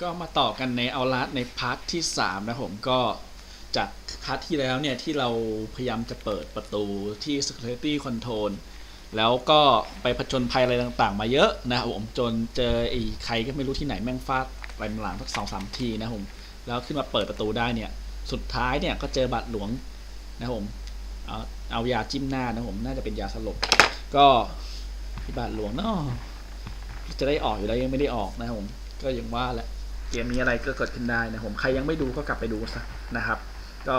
ก็มาต่อกันในเอาลัดในพาร์ทที่ 3 นะผมก็จากพาร์ทที่แล้วเนี่ยที่เราพยายามจะเปิดประตูที่ security control แล้วก็ไปผจญภัยอะไรต่างๆ มาเยอะนะครับผมจนเจอไอ้ใครก็ไม่รู้ที่ไหนแม่งฟาดไปหลังสักสองสามทีนะผมแล้วขึ้นมาเปิดประตูได้เนี่ยสุดท้ายเนี่ยก็เจอบัตรหลวงนะผมเอาเอายาจิ้มหน้านะผมน่าจะเป็นยาสลบก็ที่บาทหลวงเนาะจะได้ออกอยู่แล้วยังไม่ได้ออกนะผมก็ยังว่าแหละ กมนี้อะไรก็เกิดขึ้นได้นะผมใครยังไม่ดูก็กลับไปดูซะนะครับ ก็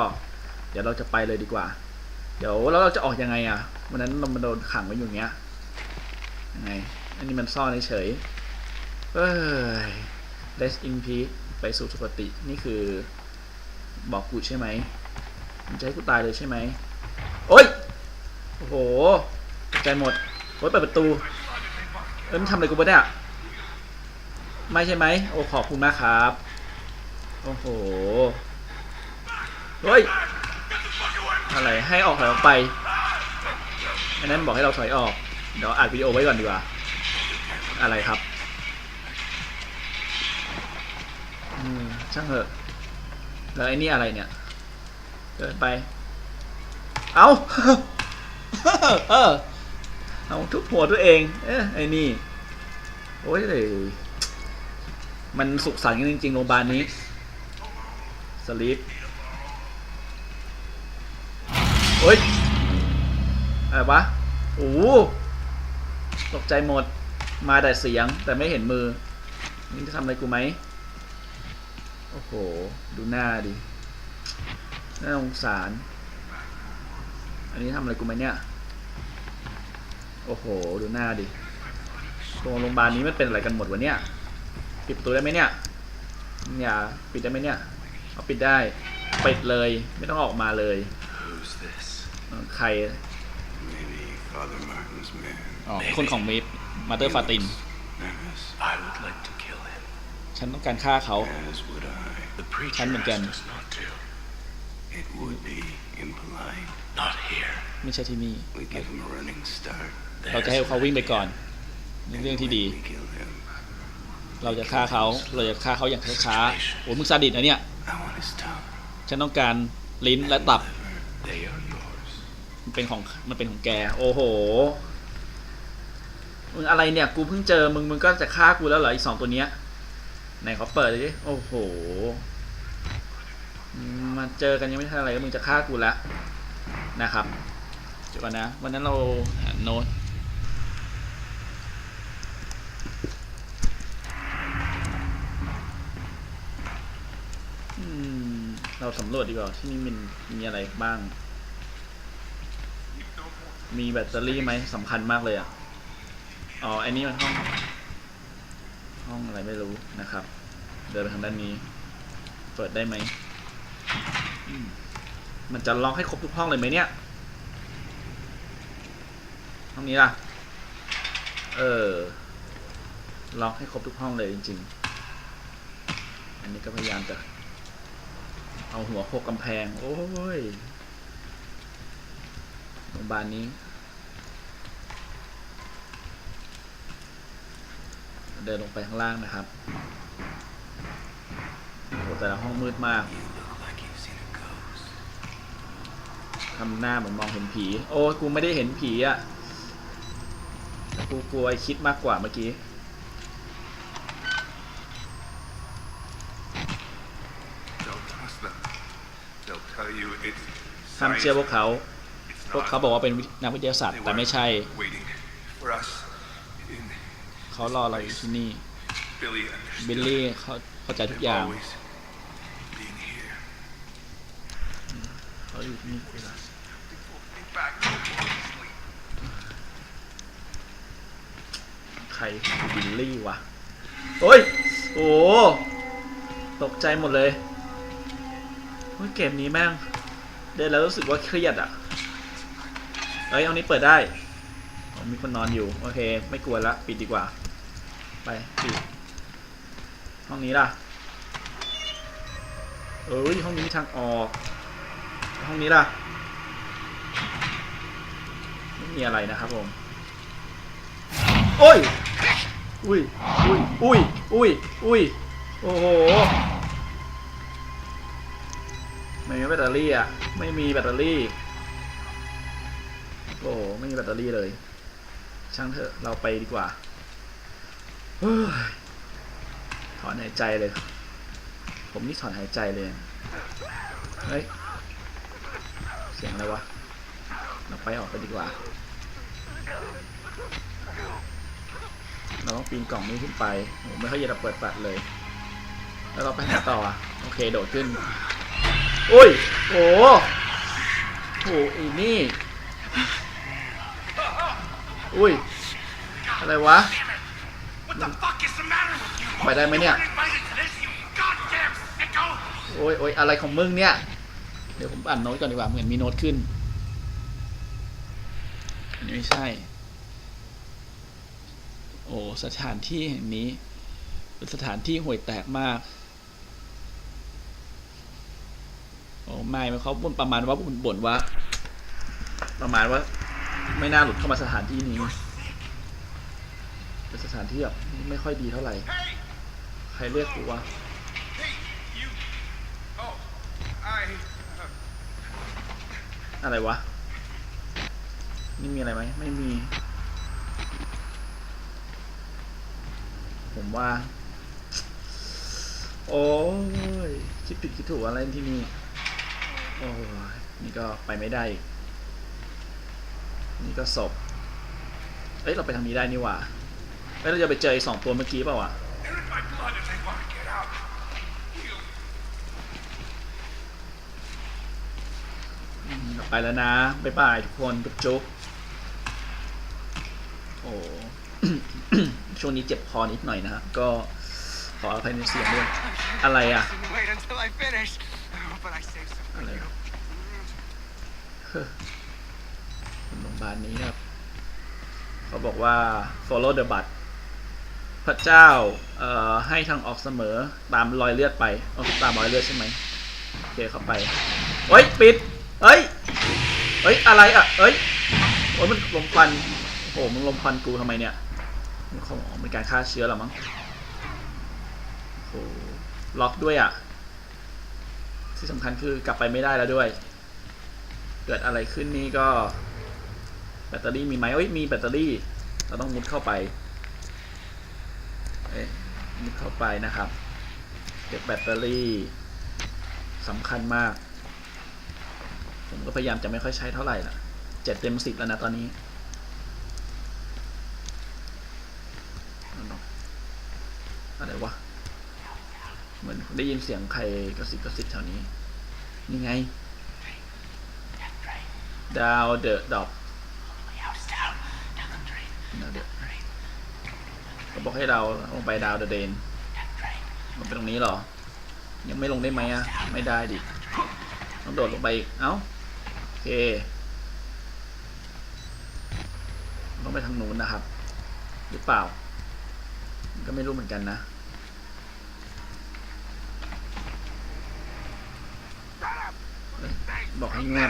เดี๋ยวเราจะไปเลยดีกว่า เดี๋ยวแล้วเราจะออกยังไงอะวันนั้นเรามาโดนขังไว้อยู่เงี้ยยังไงอันนี้มันซ่อนเฉยเอ้ย Rest in peace ไปสู่สุคตินี่คือ บอกกูใช่ไหมมึงจะให้กูตายเลยใช่ไหมโอ๊ยโอ้โหใจหมดโอ๊ยเปิดประตูเอ้ยมันทำอะไรกูปะเนี่ย ไม่ใช่ไหมโอ้ขอบคุณมากครับ โอ้โห เฮ้ย อะไรให้ออกถอยออกไป อันนั้นบอกให้เราถอยออก เดี๋ยวอัดวิดีโอไว้ก่อนดีกว่า อะไรครับ อืม ช่างเถอะ แล้วไอ้นี่อะไรเนี่ย เดินไป เอาเออเอาทุบหัวตัวเอง เอ๊ะไอ้นี่ โอ้ยเลย มันสุขสันต์กันจริงๆโรงพยาบาลนี้สลีปโอ้ย อะไรวะโอ้ตกใจหมด มาแต่เสียงแต่ไม่เห็นมือ นี่จะทำอะไรกูไหม โอ้โห ดูหน้าดิ น่าสงสาร อันนี้ทำอะไรกูไหมเนี่ย โอ้โห ดูหน้าดิตรงโรงพยาบาลนี้มันเป็นอะไรกันหมดวะเนี่ย ปิดประตูได้ไหมเนี่ยอย่าปิดได้ไหมเนี่ยเอาปิดได้ปิดเลยไม่ต้องออกมาเลย Who's this? เออใคร Maybe Father Martin's man. อ๋อคนของมิฟมาเตอร์ฟาติน Nervous? I would like to kill him. ฉันต้องการฆ่าเขา As would I. The preacher Hắn mình kèm. asked us not to. It would be impolite. Not here. ไม่ใช่ที่นี่ We give him a running start. เราจะให้เขาวิ่งไปก่อนนี่เรื่องที่ดี We kill him. เราจะฆ่าเขาเราจะฆ่าเขาอย่างช้าๆโอ้มึงซาดิสนะเนี่ยฉันต้องการลิ้นและตับมันเป็นของมันเป็นของแก โอ้โหมึงอะไรเนี่ยกูเพิ่งเจอมึงมึงก็จะฆ่ากูแล้วเหรออีกสองตัวเนี้ยไหนเขาเปิดเลยดิโอ้โหมาเจอกันยังไม่ทันอะไรก็มึงจะฆ่ากูแล้วนะครับเดี๋ยวก่อนนะวันนั้นเราอ่านโน้ต อืม เราสำรวจดีกว่าที่นี่มันมีอะไรบ้าง มีแบตเตอรี่ไหมสำคัญมากเลยอะ อ๋อไอันนี้มันห้อง ห้องอะไรไม่รู้นะครับ เดินไปทางด้านนี้ เปิดได้ไหมมมันจะล็อกให้ครบทุกห้องเลยไหมเนี่ย ห้องนี้ล่ะ เออ ล็อกให้ครบทุกห้องเลยจริง ๆ อันนี้ก็พยายามจะ เอาหัวโขกกำแพง โอ้ยโรงพยาบาลนี้ เดินลงไปข้างล่างนะครับโอ้โหแต่ละห้องมืดมากทำหน้าเหมือนมองเห็นผี โอ้กูไม่ได้เห็นผีอะ่ะกูกลัวไอคิดมากกว่าเมื่อกี้ ห้ามเชื่อพวกเขา It's พวก not. เขาบอกว่าเป็นนักวิทยาศาสตร์ They แต่ไม่ were ใช่ waiting for us in เขารอเราอยู่ที่นี่ Billy understood. บิลลี่เขาเข้าใจทุกอย่าง Always being here. เขาอยู่ที่นี่ In fact, no more sleep. ใครบิลลี่วะ โอ้ย โอ้ตกใจหมดเลย เฮ้ยเกมนี้แม่งเดินแล้วรู้สึกว่าเครียดอะเอ้ยเอานี้เปิดได้มีคนนอนอยู่ โอเค ไม่กลัวละ ปิดดีกว่า ไป ปิด ห้องนี้ล่ะ เอ้ย ห้องนี้มีทางออก ห้องนี้ล่ะ ไม่มีอะไรนะครับผม โอ้ย อุ้ย อุ้ย อุ้ย อุ้ย อุ้ย โอ้โห ม่มีแบตเตอรี่อะ ไม่มีแบตเตอรี่ โอ้โหไม่มีแบตเตอรี่เลย ช่างเถอะ เราไปดีกว่าถอนหายใจเลย ผมนี่ถอนหายใจเลย เฮ้ย เสียงอะไรวะ เราไปออกไปดีกว่า เราต้องปีนกล่องนี้ขึ้นไปโอ้ไม่ค่อยจะเปิดปัดเลย แล้วเราไปไหนต่ออะโอเค โดดขึ้น อุ้ยโอ้โหโอ้อีนี่อุ้ยอะไรวะ What the fuck is the matter with you? ไปได้ไหมเนี่ย Invited to this, you goddamn sicko! โอ้ยโอ้ยอะไรของมึงเนี่ย เดี๋ยวผมอ่านโน้ตก่อนดีกว่าเหมือนมีโน้ตขึ้นอันนี้ไม่ใช่ โอ้สถานที่แห่งนี้ เป็นสถานที่ห่วยแตกมาก โอ้ไม่เขาบ่นประมาณว่าบ่นบ่นว่า ประมาณว่า ไม่น่าหลุดเข้ามาสถานที่นี้เป็นสถานที่แบบไม่ค่อยดีเท่าไหร่ Hey! ใครเรียกกูวะ Hey, you. Oh, I. อะไรวะ นี่มีอะไรไหม ไม่มี ผมว่า โอ้ยคิดผิดคิดถูกอะไรที่นี่ โอ้นี่ก็ไปไม่ได้อีกนี่ก็ศพเอ้ย เราไปทางนี้ได้นี่หว่าเอ้ยเราจะไปเจอไอ้สองตัวเมื่อกี้เปล่าวะไปแล้วนะบ๊ายบายทุกคนจุ๊บจุ๊บโอ้ช่วงนี้เจ็บคอนิดหน่อยนะฮะ ก็ขออภัยในเสียงด้วย อะไรอะ Wait until I finish. But I saved some for Hello. you. โรงพยาบาลนี้ครับ เขาบอกว่า follow the bud พระเจ้าให้ทางออกเสมอตามรอยเลือดไปเอาตามรอยเลือดใช่ไหมโอเคเข้าไปเฮ้ย ปิดเฮ้ยเฮ้ย อะไรอะเฮ้ยโอ้ยมันลมควันโอ้โหมึงลมควันกูทำไมเนี่ยมันคงเป็นการฆ่าเชื้อหรอมั้งโอ้ล็อกด้วยอะ ที่สำคัญคือกลับไปไม่ได้แล้วด้วย เกิดอะไรขึ้นนี่ก็ แบตเตอรี่มีไหมเอ้ยมีแบตเตอรี่ เราต้องมุดเข้าไปเอ้ยมุดเข้าไปนะครับเก็บแบตเตอรี่สำคัญมาก ผมก็พยายามจะไม่ค่อยใช้เท่าไหร่ละเจ็ดเต็มสิบแล้วนะตอนนี้อะไรวะ เหมือนได้ยินเสียงใครกระซิบกระซิบแถวนี้ นี่ไง ดาวเดอะดอกดาวเดอะเขาบอกให้เราลงไปดาวเดอะเดนมันเป็นตรงนี้เหรอ ยังไม่ลงได้ไหมอะไม่ได้ดิ ต้องโดดลงไปอีก เอ้า โอเค ต้องไปทางนู้นนะครับ หรือเปล่า ก็ไม่รู้เหมือนกันนะ บอกให้เงียบ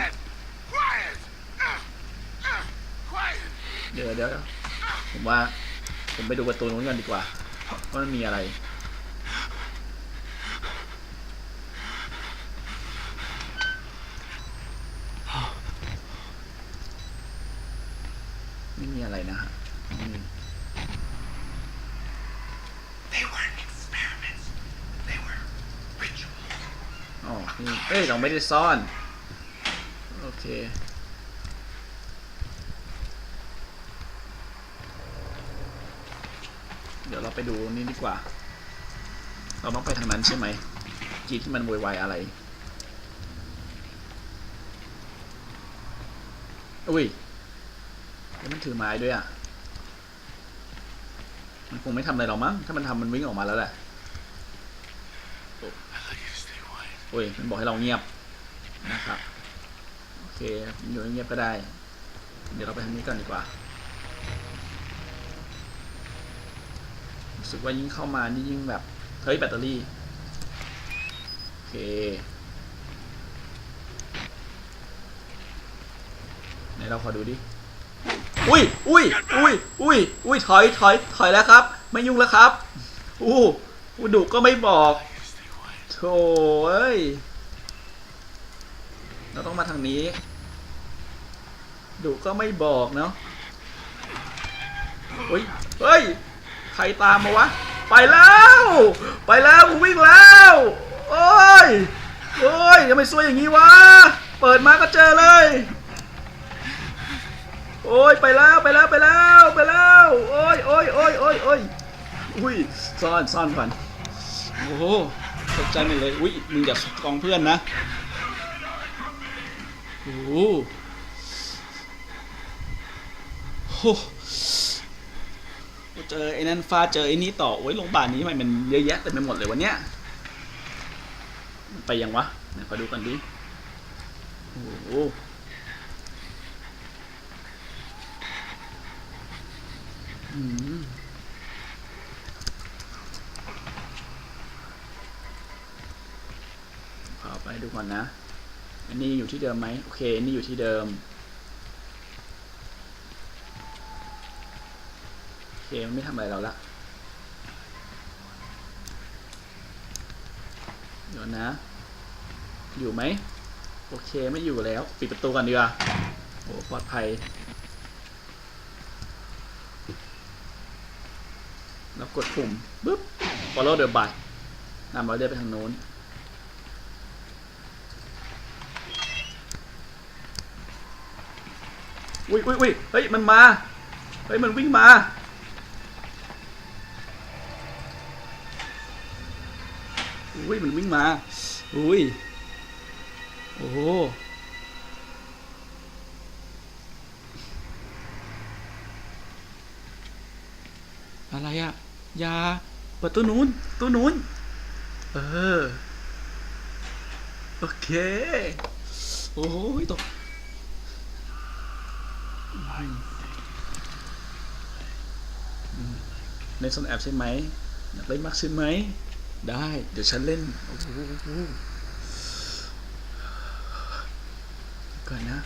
Quiet! Uh, uh, quiet! เดี๋ยวเดี๋ยวผมว่า ผมไปดูประตูนู้นกันดีกว่าว่ามันมีอะไรไม่มีอะไรนะฮะไม่มี They weren't experiments. They were rituals. อ๋อ นี่ เอ้ย เราไม่ได้ซ่อนโอ เคเดี๋ยวเราไปดูนี่ดีกว่า เราต้องไปทางนั้นใช่ไหมกีที่มันโวยวายอะไร อุ้ยแล้วมันถือไม้ด้วยอะ มันคงไม่ทำอะไรหรอกมั้ง ถ้ามันทำมันวิ่งออกมาแล้วแหละ I'd like you to stay quiet. อุ้ย มันบอกให้เราเงียบนะครับโอ เคอยู่เงียบก็ได้ เดี๋ยวเราไปทางนี้ก่อนดีกว่ารู้สึกว่ายิ่งเข้ามานี่ยิ่งแบบ เฮ้ยแบตเตอรี่ โอเคไหนเราขอดูดิ อุ้ยอุ้ยอุ้ยอุ้ยอุ้ยถอยถอยถอยแล้วครับ ไม่ยุ่งแล้วครับ อู้ผู้ดุก็ไม่บอกโธ่เอ้ย เราต้องมาทางนี้ดุก็ไม่บอกเนาะเฮ้ย เฮ้ย ใครตามมาวะ ไปแล้ว ไปแล้วกูวิ่งแล้ว โอ้ย โอ้ยทำไมซวยอย่างนี้วะ เปิดมาก็เจอเลย โอ้ย ไปแล้ว ไปแล้ว ไปแล้ว ไปแล้ว โอ้ยโอ้ยโอ้ยโอ้ยโอ้ยอุ้ย ซ่อนซ่อนก่อนโอ้โหตกใจหมดเลย อุ้ย มึงอย่ากองเพื่อนนะ โอ้โหเจอไอ้นั่นฟ้าเจอไอ้นี่ต่อโอ้ยโรงพยาบาลนี้ทำไมมันเยอะแยะเต็มไปหมดเลยวะเนี่ยไปยังวะไหนขอดูกันดิโอ้โหอืมขอไปดูก่อนนะ อันนี้อยู่ที่เดิมไหมโอเคอันนี้อยู่ที่เดิมโอเคมันไม่ทำอะไรเราละเดี๋ยวนะ อยู่ไหมโอเคไม่อยู่แล้ว ปิดประตูกันดีกว่าโอ้ปลอดภัย แล้วกดปุ่มปึ๊บ follow the bus นำเราเดินไปทางโน้น อุ้ยอุ้ยอุ้ยเฮ้ยมันมา เฮ้ยมันวิ่งมา อุ้ยมันวิ่งมา อุ้ย โอ้โหอะไรอะยาเปิดตัวนู้นตัวนู้น เออ โอเค โอ้ยตก เล่นซ่อนแอบใช่ไหมอยากเล่นมากใช่ไหม ได้ เดี๋ยวฉันเล่นโอ้โหก่อนนะ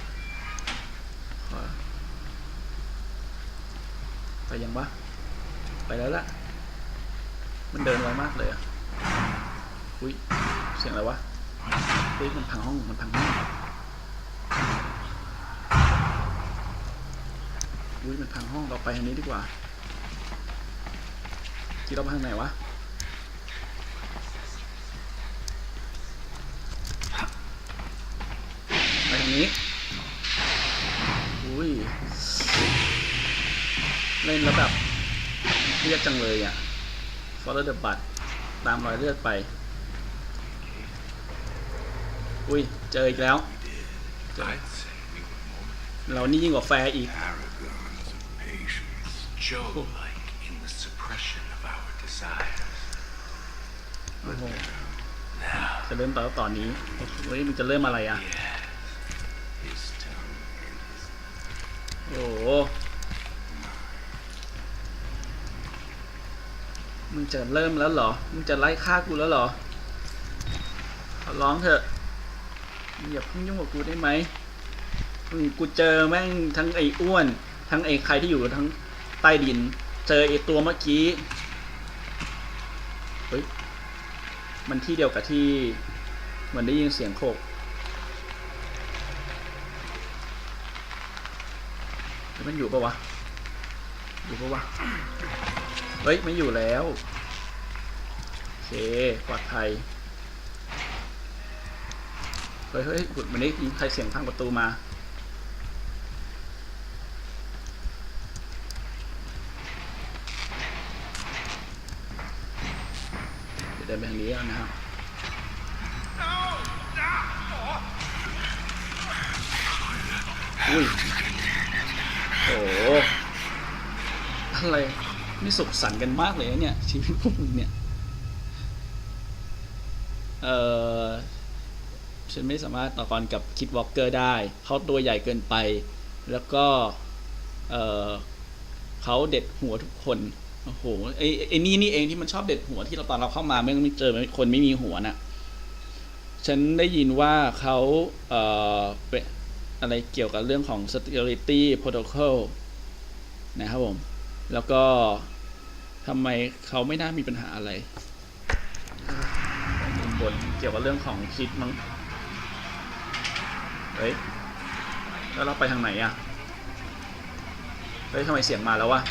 ไปยังวะไปแล้วล่ะ มันเดินไวมากเลยอะ อุ้ย เสียงอะไรวะ เฮ้ย มันพังห้อง มันพังห้อง อุ้ยมันพังห้องเราไปทางนี้ดีกว่าที่เราไปทางไหนวะไปทางนี้อุ้ยเล่นแล้วแบบเรียดจังเลยอะ follow the bus ตามรอยเลือดไป อุ้ย เจออีกแล้ว เรานี่ยิ่งกว่าแฟร์อีก paragons of patience, Joe-like in the suppression of our desires. โอ้โห Now, จะเริ่มตอนตอนนี้เฮ้ยมันจะเริ่มอะไรอะ yes, his tongue and his โอ้โหมึงจะเริ่มแล้วเหรอ มึงจะไล่ฆ่ากูแล้วเหรอขอร้องเถอะมึงอย่าเพิ่งยุ่งกับกูได้ไหมมึงกูเจอแม่งทั้งไอ้อ้วน ทั้งไอ้ใครที่อยู่ทั้ง ใต้ดิน เจอไอ้ตัวเมื่อกี้เฮ้ยมันที่เดียวกับที่เหมือนได้ยินเสียงโคกมันอยู่ปะวะ อยู่ปะวะ เฮ้ย ไม่อยู่แล้ว โอเค ปลอดภัย เฮ้ยเฮ้ยบุดมันได้ยินใครเสียงพังประตูมา ดี๋ยวเดินไปทางนี้แล้วนะครับอุ้ยโอ้โหอะไรนี่สุขสันต์กันมากเลยเนี่ย ชีวิตพวกมึงเนี่ย เออฉันไม่สามารถต่อกรกับคิดวอล์กเกอร์ได้ เขาตัวใหญ่เกินไป แล้วก็ เออเขาเด็ดหัวทุกคน โอ้โหไอ้ไอ้นี่นี่เองที่มันชอบเด็ดหัวที่เราตอนเราเข้ามาไม่ไม่เจอคนไม่มีหัวน่ะ ฉันได้ยินว่าเขาเอ่อเป็นอะไรเกี่ยวกับเรื่องของ security protocol นะครับผม แล้วก็ทำไมเขาไม่น่ามีปัญหาอะไรบนเกี่ยวกับเรื่องของคิดมั้งเฮ้ย แล้วเราไปทางไหนอะเฮ้ยทำไมเสียงมาแล้ววะ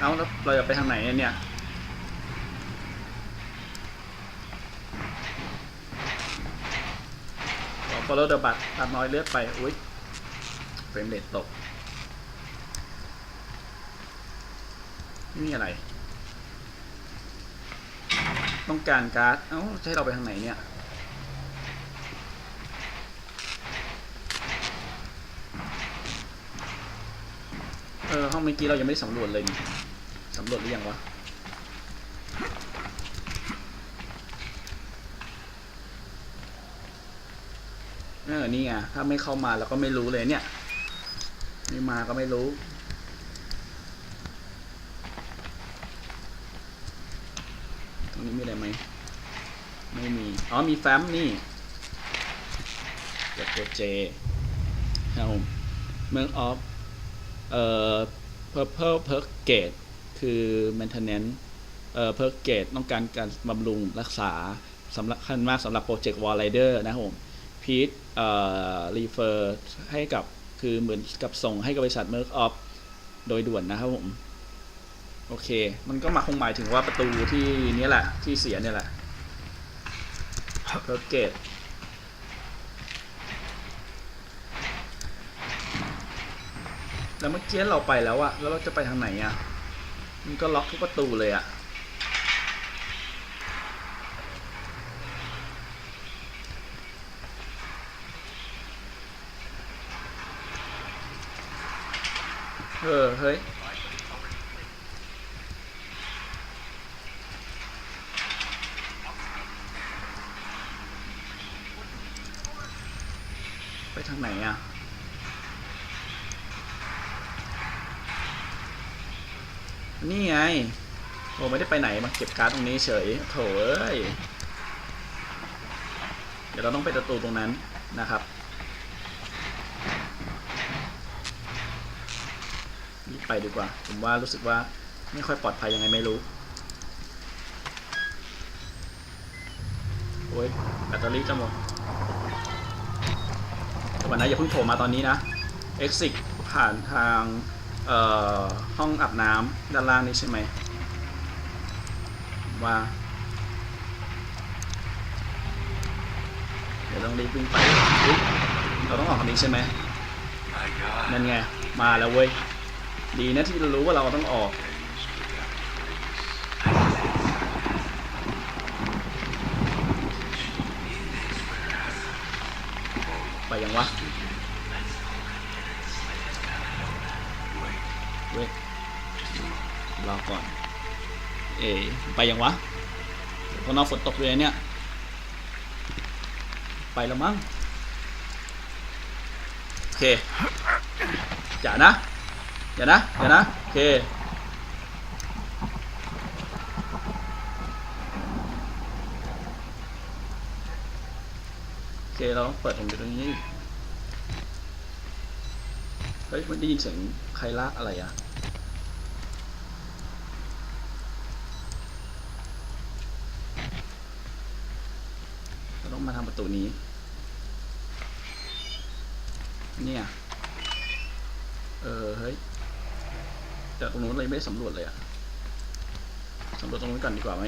เอาแล้วเราจะไปทางไหนเนี่ยขอ follow the บัตตัดน้อยเลือดไป อุ้ยเฟรมเรทตกไม่มีอะไร ต้องการการ์ด เอ้าให้เราไปทางไหนเนี่ย เออ ห้องเมื่อกี้เรายังไม่ได้สำรวจเลยนี่ สำรวจหรือยังวะเออนี่ไงถ้าไม่เข้ามาเราก็ไม่รู้เลยเนี่ย ไม่มาก็ไม่รู้ตรงนี้มีอะไรไหมไม่มีอ๋อมีแฟ้มนี่กดตัวเจครับผมเมืองออฟเอ่อ purple perk gate คือ maintenance เอ่อ perk gate ต้องการการบำรุงรักษาสำหรับขั้นมากสำหรับโปรเจกต์ Wall Rider นะครับผมพีทเอ่อ refer ให้กับคือเหมือนกับส่งให้กับบริษัท Merc Off โดยด่วนนะครับผมโอเค มันก็มาคงหมายถึงว่าประตูที่นี้แหละ ที่เสียเนี่ยแหละ perk gate แล้วเมื่อกี้เราไปแล้วอะแล้วเราจะไปทางไหนอะ มันก็ล็อกทุกประตูเลยอะเออ เฮ้ย ไปทางไหนอะ นี่ไงโอ้ไม่ได้ไปไหนมาเก็บการ์ดตรงนี้เฉยโถเอ้ยเดี๋ยวเราต้องไปประตูตรงนั้นนะครับรีบไปดีกว่า ผมว่ารู้สึกว่าไม่ค่อยปลอดภัยยังไงไม่รู้ โอ้ยแบตเตอรี่จะหมดวันนั้นอย่าเพิ่งโผล่มาตอนนี้นะ exit ผ่านทาง ห้องอาบน้ำด้านล่างนี่ใช่ไหมว่า เดี๋ยวต้องรีบวิ่งไปอุ๊ยเราต้องออกทางนี้ใช่ไหม My God. นั่นไง มาแล้วเว้ย ดีนะที่เรารู้ว่าเราต้องออก ไปยังวะ เว้ยรอก่อน เอ๋ไปยังวะเพราะนอกฝนตกเลยเนี่ย ไปแล้วมั้งโอเคอย่านะอย่านะอย่านะโอเคโอเคเราเปิดตรงนี้เฮ้ยมันได้ยินเสียง ใครลากอะไรอะเราต้องมาทำประตูนี้ เนี่ย เออ เฮ้ยแต่ตรงนู้นเรายังไม่ได้สำรวจเลยอะสำรวจตรงนู้นก่อนดีกว่าไหม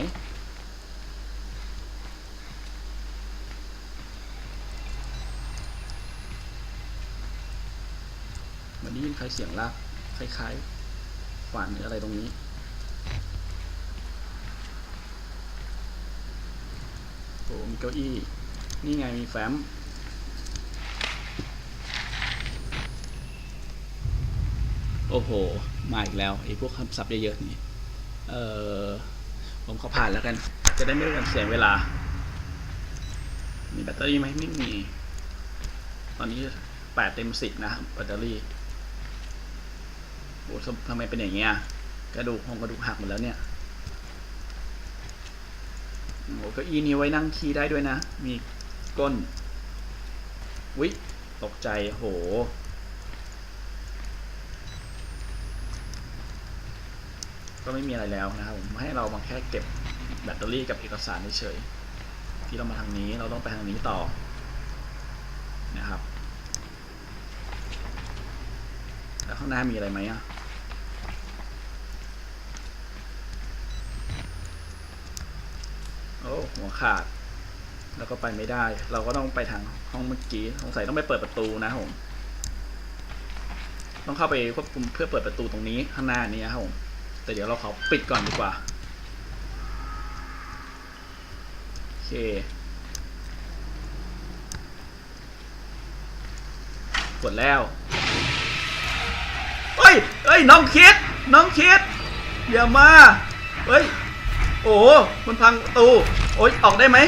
เหมันได้ยินใครเสียงลากคล้ายๆขวานหรืออะไรตรงนี้ โอ้มีเก้าอี้ นี่ไงมีแฟ้มโอ้โห มาอีกแล้วไอ้พวกคำศัพท์เยอะๆนี่ เออผมขอผ่านแล้วกัน จะได้ไม่ต้องเสียเวลา มีแบตเตอรี่ไหมไม่มี ตอนนี้แปดเต็มสิบนะแบตเตอรี่ โอ้ทำทำไมเป็นอย่างเงี้ยกระดูกหงกระดูกหักหมดแล้วเนี่ยโอ้เก็อีนี้ไว้นั่งคีย์ได้ด้วยนะ มีก้นวิตกใจโหโห ก็ไม่มีอะไรแล้วนะครับผมให้เรามาแค่เก็บแบตเตอรี่กับเอกสารเฉยๆที่เรามาทางนี้เราต้องไปทางนี้ต่อนะครับ แล้วข้างหน้ามีอะไรไหมอะโอ้หัวขาด แล้วก็ไปไม่ได้ เราก็ต้องไปทางห้องเมื่อกี้สงสัยต้องไปเปิดประตูนะผมต้องเข้าไปควบคุมเพื่อเปิดประตูตรงนี้ข้างหน้านี้ครับผมแต่เดี๋ยวเราขอปิดก่อนดีกว่าโอเคกดแล้ว ยเฮ้ยน้องคิดน้องคิดอย่ามาเฮ้ยโอ้มันพังประตูโอ้ยออกได้ไหม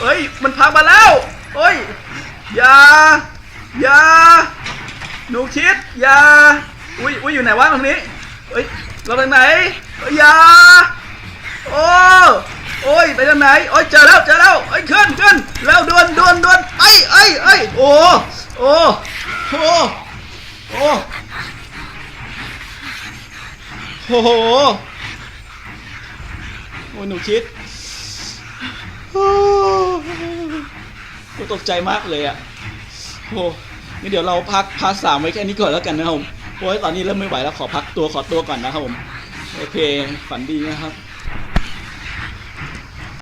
เฮ้ยมันพังมาแล้วเฮ้ยอย่าอย่าหนูคิดอย่าอุ้ยอุ้ยอยู่ไหนวะตรงนี้เฮ้ยเราทางไหนเฮ้ยอย่าโอ้โอ้ยไปทางไหนโอ้ยเจอแล้วเจอแล้วเอ้ยขึ้นขึ้นแล้วดวนดวนดวนไอ้ไอ้ไอ้ยโอ้โอ้โอ้ โอ้โอ้โหโอ้ยหนูคิดโอ้กูตกใจมากเลยอะโอ้งั้นเดี๋ยวเราพักพาร์ทสามไว้แค่นี้ก่อนแล้วกันนะครับผมโอ้ยตอนนี้เริ่มไม่ไหวแล้วขอพักตัวขอตัวก่อนนะครับผม โอเค ฝันดีนะครับ